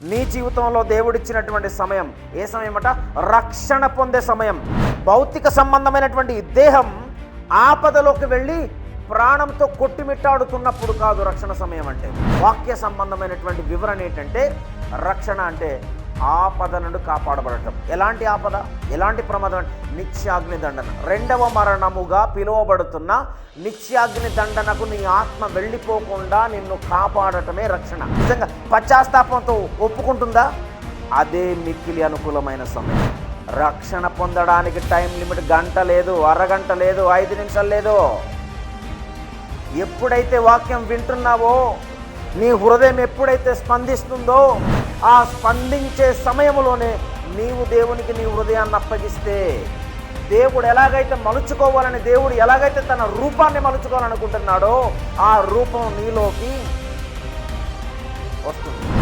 నీ జీవితంలో దేవుడిచ్చినటువంటి సమయం ఏ సమయం అట రక్షణ పొందే సమయం. భౌతిక సంబంధమైనటువంటి దేహం ఆపదలోకి వెళ్ళి ప్రాణంతో కొట్టిమిట్టాడుతున్నప్పుడు కాదు రక్షణ సమయం అంటే. వాక్య సంబంధమైనటువంటి వివరణ ఏంటంటే రక్షణ అంటే ఆపద నుండి కాపాడబడటం. ఎలాంటి ఆపద? ఎలాంటి ప్రమాదం అంటే నిత్యాగ్ని దండన. రెండవ మరణముగా పిలువబడుతున్న నిత్యాగ్ని దండనకు నీ ఆత్మ వెళ్ళిపోకుండా నిన్ను కాపాడటమే రక్షణ. నిజంగా పశ్చాత్తాపంతో ఒప్పుకుంటుందా? అదే మిక్కిలి అనుకూలమైన సమయం. రక్షణ పొందడానికి టైం లిమిట్ గంట లేదు అరగంట లేదు ఐదు నిమిషాలు లేదు. ఎప్పుడైతే వాక్యం వింటున్నావో నీ హృదయం ఎప్పుడైతే స్పందిస్తుందో ఆ స్పందించే సమయంలోనే నీవు దేవునికి నీ హృదయాన్ని అప్పగిస్తే దేవుడు ఎలాగైతే మలుచుకోవాలని దేవుడు ఎలాగైతే తన రూపాన్ని మలుచుకోవాలనుకుంటున్నాడో ఆ రూపం నీలోకి వస్తుంది.